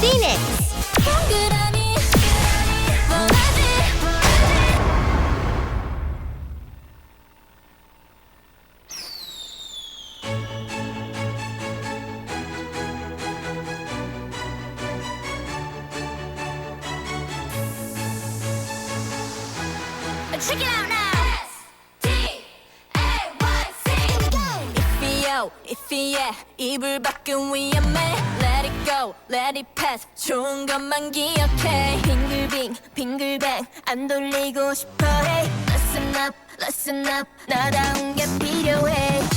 Phoenix. Check it out now! 이피요 이피예 이불 밖은 위험해 Let it go. Let it pass. 좋은 것만 기억해. 빙글빙 빙글뱅 안 돌리고 싶어. Hey Listen up listen up. 나다운 게 필요해